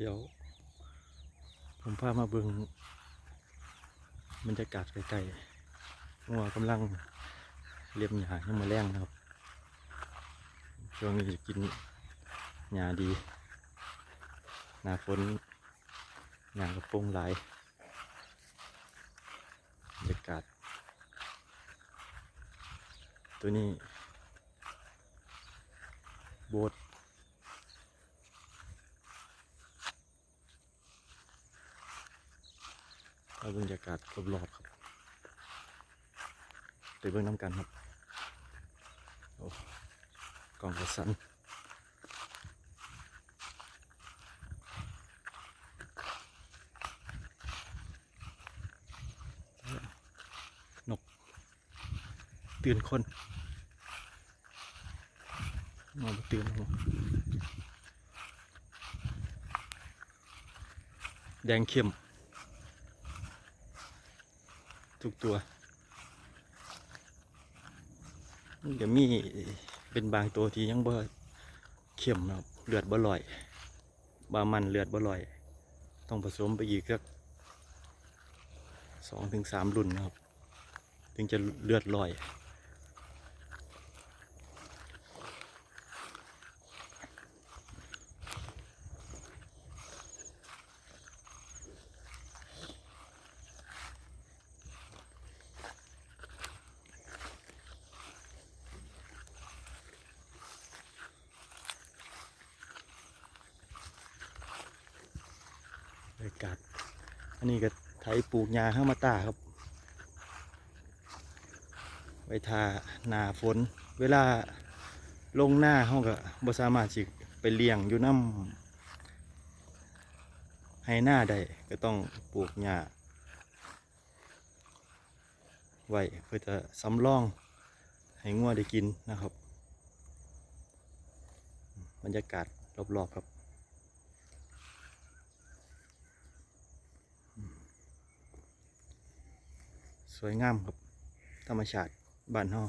เดี๋ยว ผมพามาเบิ่งบรรยากาศไกลๆงัวกำลังเลียมหญ้าขึ้มาแรงนะครับ ช่วงนี้จะกินหญ้าดี หน้าฝนหญ้ากระโปรงหลายบรรยากาศ ตัวนี้โบส เอาบรรยากาศรอบๆครับไปเบิ่งน้ำกันครับโอ้กล่องกระสันนกตื่นคนนอนตื่นแดงเข้ม ทุกตัวมันจะมีเป็นบางตัวที่ยังบ่เข้มนะครับเลือดบ่ลอย บามันเลือดบ่ลอย ต้องผสมไปอีกสักสองถึงสามรุ่นนะครับ ถึงจะเลือดลอย รยากาศ อันนี้ก็ไถปลูกหญ้าข้างมาตาครับ ไว้ทาหนาฝน เวลาลงหน้าห้องก็บ่สามารถสิไปเลี้ยงอยู่น้ำให้หน้าได้ก็ต้องปลูกหญ้าไว้เพื่อจะสำรองให้งัวได้กินนะครับ บรรยากาศรอบๆครับ สวยงามครับ ธรรมชาติบ้านเฮา